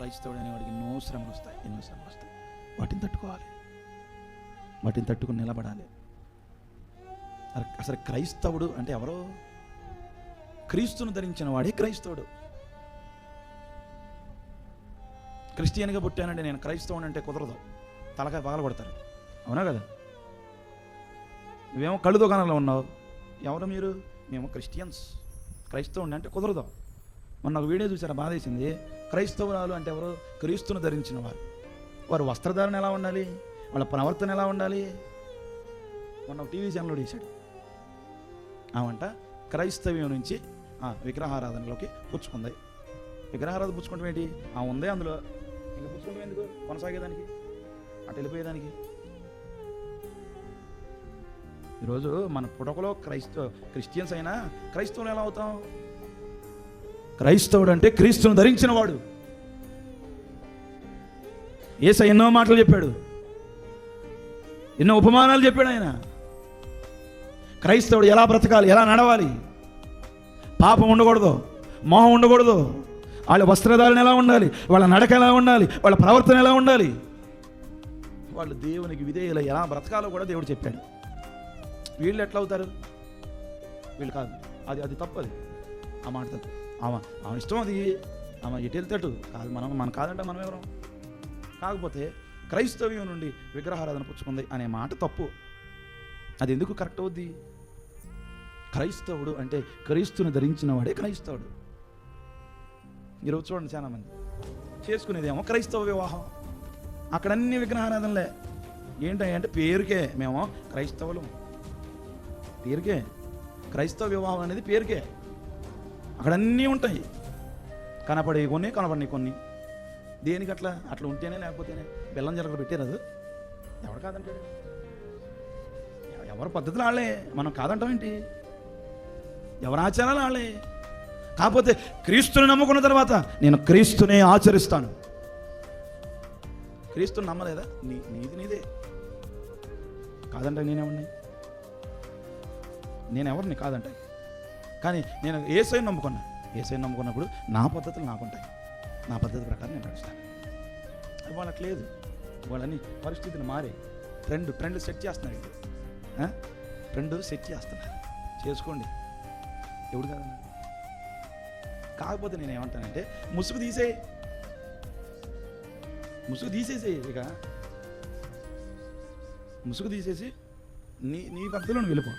క్రైస్తవుడు అనేవాడికి ఎన్నో శ్రమలు వస్తాయి ఎన్నో శ్రమలు వస్తాయి. వాటిని తట్టుకోవాలి. వాటిని తట్టుకుని నిలబడాలి. అసలు క్రైస్తవుడు అంటే ఎవరో? క్రీస్తును ధరించిన వాడే క్రైస్తవుడు. క్రిస్టియన్గా పుట్టానంటే నేను క్రైస్తవుని అంటే కుదరదు. తలకాయ పగల కొడతారు. అవునా కదా? నువ్వేమో కళ్ళు దుకాణంలో ఉన్నావు. ఎవరు మీరు? మేము క్రిస్టియన్స్. క్రైస్తవుని అంటే కుదరదు. మొన్న ఒక వీడియో చూసారా? బాధేసింది. క్రైస్తవురాలు అంటే ఎవరు? క్రీస్తును ధరించిన వారు వారు వస్త్రధారణ ఎలా ఉండాలి? వాళ్ళ ప్రవర్తన ఎలా ఉండాలి? మొన్న ఒక టీవీ ఛానల్లో తీశాడు. ఆమంట క్రైస్తవ్యం నుంచి ఆ, విగ్రహారాధనలోకి పుచ్చుకుంది. విగ్రహారాధన పుచ్చుకుంటాం ఏంటి? ఆ ఉందే అందులో. ఇంకా పుచ్చుకుంటాం ఎందుకు? కొనసాగేదానికి? అటు వెళ్ళిపోయేదానికి? ఈరోజు మన పుటకలో క్రైస్తవ క్రిస్టియన్స్ అయినా క్రైస్తవులు ఎలా అవుతాం? క్రైస్తవుడు అంటే క్రీస్తును ధరించిన వాడు ఏస ఎన్నో మాటలు చెప్పాడు. ఎన్నో ఉపమానాలు చెప్పాడు ఆయన. క్రైస్తవుడు ఎలా బ్రతకాలి ఎలా నడవాలి? పాపం ఉండకూడదు మోహం ఉండకూడదు. వాళ్ళ వస్త్రధారణ ఎలా ఉండాలి వాళ్ళ నడక ఎలా ఉండాలి వాళ్ళ ప్రవర్తన ఎలా ఉండాలి? వాళ్ళు దేవునికి విధేయులు ఎలా బ్రతకాలో కూడా దేవుడు చెప్పాడు. వీళ్ళు ఎట్లా అవుతారు వీళ్ళు కాదు. అది అది తప్పది. ఆ మాట తప్పు. ఆమె ఆమె ఇష్టం అది. ఆమె ఎటు వెళ్తాడు? కాదు మనం మనం కాదంటే మనం ఎవరం? కాకపోతే క్రైస్తవ్యం నుండి విగ్రహారాధన పుచ్చుకుంది అనే మాట తప్పు. అది ఎందుకు కరెక్ట్ అవుద్ది? క్రైస్తవుడు అంటే క్రీస్తుని ధరించిన వాడే క్రైస్తవుడు. ఈరోజు చూడండి చాలా మంది చేసుకునేదేమో క్రైస్తవ వివాహం. అక్కడ అన్ని విగ్రహారాధనలే. ఏంటంటే అంటే పేరుకే మేము క్రైస్తవులు. పేరుకే. క్రైస్తవ వివాహం అనేది పేరుకే. అక్కడ అన్నీ ఉంటాయి. కనపడే కొన్ని కనపడినవి కొన్ని. దేనికి అట్లా? అట్లా ఉంటేనే లేకపోతేనే. బెల్లం జలకలు పెట్టారు ఎవరు కాదంటాడు? ఎవ- ఎవరి పద్ధతులు వాళ్ళే మనం కాదంటాం ఏంటి? ఎవరి ఆచారాలు వాళ్ళే కాకపోతే క్రీస్తుని నమ్ముకున్న తర్వాత నేను క్రీస్తునే ఆచరిస్తాను. క్రీస్తుని నమ్మలేదా? నీ నీది నీదే. కాదంటే నేనేమన్నా నేను ఎవరిని కాదంటే కానీ నేను ఏసైని నమ్ముకున్నా. ఏసైని నమ్ముకున్నప్పుడు నా పద్ధతులు నాకుంటాయి. నా పద్ధతి ప్రకారం నేను నడుస్తాను. ఇవాళ వాళ్ళకి లేదు వాళ్ళని పరిస్థితిని మారే. ట్రెండ్ ట్రెండ్ సెట్ చేస్తున్నారు ఇది ట్రెండ్ సెట్ చేస్తున్నారు. చేసుకోండి. ఎవడు కాదన్నా కాకపోతే నేను ఏమంటానంటే ముసుగు తీసే ముసుగు తీసేసే ఇక. ముసుగు తీసేసి నీ నీ పద్ధతిలో వెళ్ళిపో.